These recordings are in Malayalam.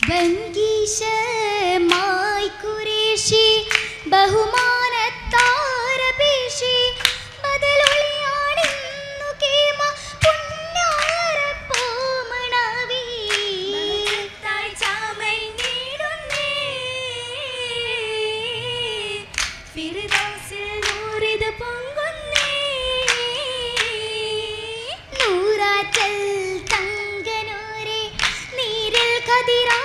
ബംഗീശമായി തങ്കനൂരെ നീരിൽ കതിരാ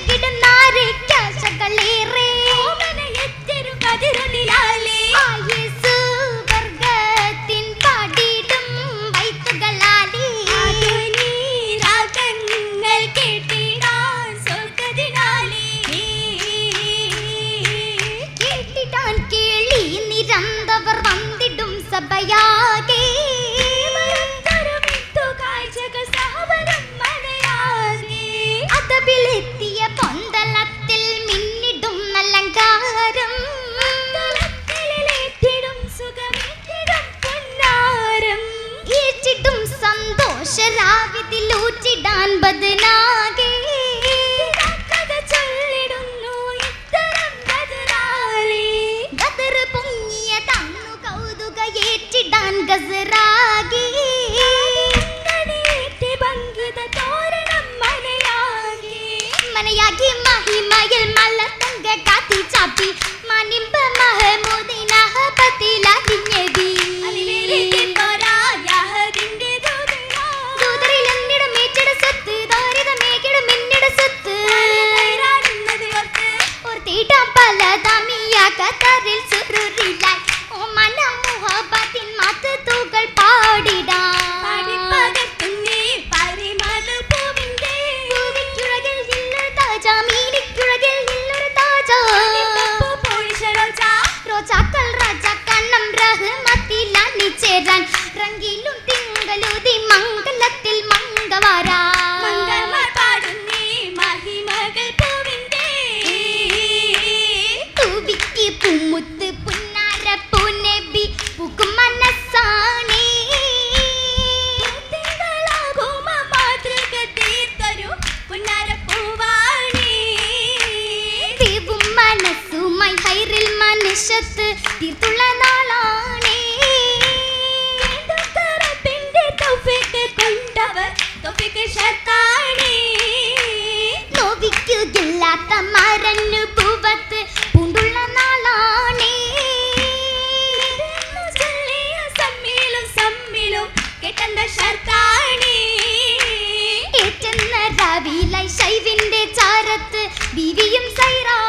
ಗಿಡ ബദനാകെ കഥ ചൊല്ലിടുന്നു ഇത്തരം ഗസറാലെ ഗദർ പൊങ്ങിയ തന്നു കൗതുക ഏറ്റിടാൻ ഗസറാകെ ഭംഗിത തോരണം മനയാകെ. മനയാകി മനുഷ്യത്ത് തീർത്തുള്ള നാളാണേ. കൊണ്ടവർ. നോവിക്കുകയില്ലാത്ത പൂണ്ടുള്ള നാളാണേ. ശൈവിന്റെ ചാരത്ത് ബീവിയും സൈറായേ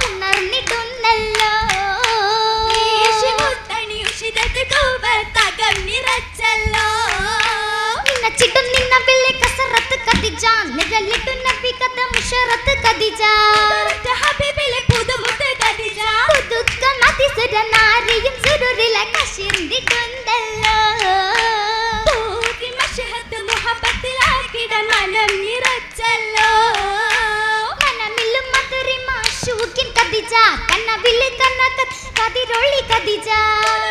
ఉన్నారు నిటున్నల్లో నిన్న చిటు నిన్న బిల్లి కసరత్ కదిజా నిగలిటు నబి కథ ముషరత్ కదిజా హబీబిలి புதுமுத்து கதிஜா புதுக்க மதிசுட நாரியும் சுருரில கசிர்ந்திட்டுந்தல்லோ മാഷൂക്കിൻ കതിജ കണ്ണവിൽ കണ്ണക കതിരൊള്ളി കതിജ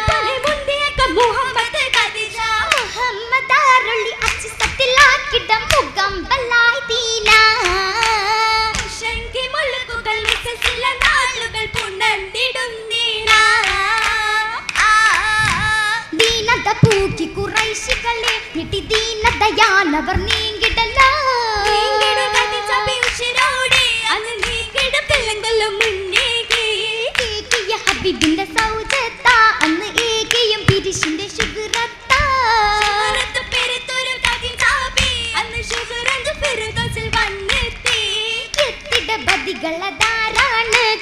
പല മുന്തിയൊക്കെ മുഹമ്മദ് ഖദീജ. മുഹമ്മദാരുള്ളി അച്ചിസത്തിലാക്കിടം മുഖം ബലായി തീന ശങ്കി മുളുക്കുകൾ മിസസില നാളുകൾ പുണർന്നിടുന്നീണ. ദീനത പൂക്കി കുറൈശികളെ പിടി ദീനതയാനവർ നീങ്ങിടല്ലോ ഹബീബിന്റെ സൗജത്ത അന്ന് ഏകയും പിരിശിന്റെ ശുഗ്രത്ത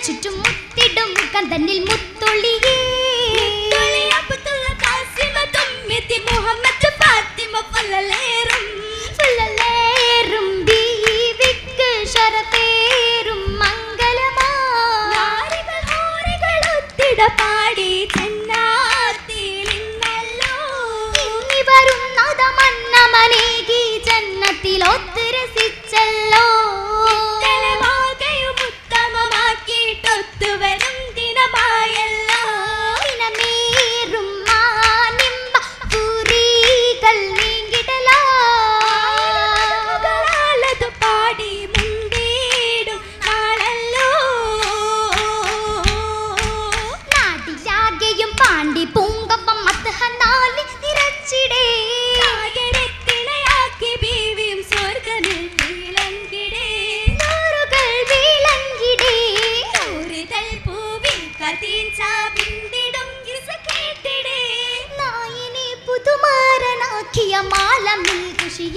ചുറ്റും മുത്തിടും മുഖം തന്നിൽ മുത്തൊളിയേ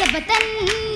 सबतन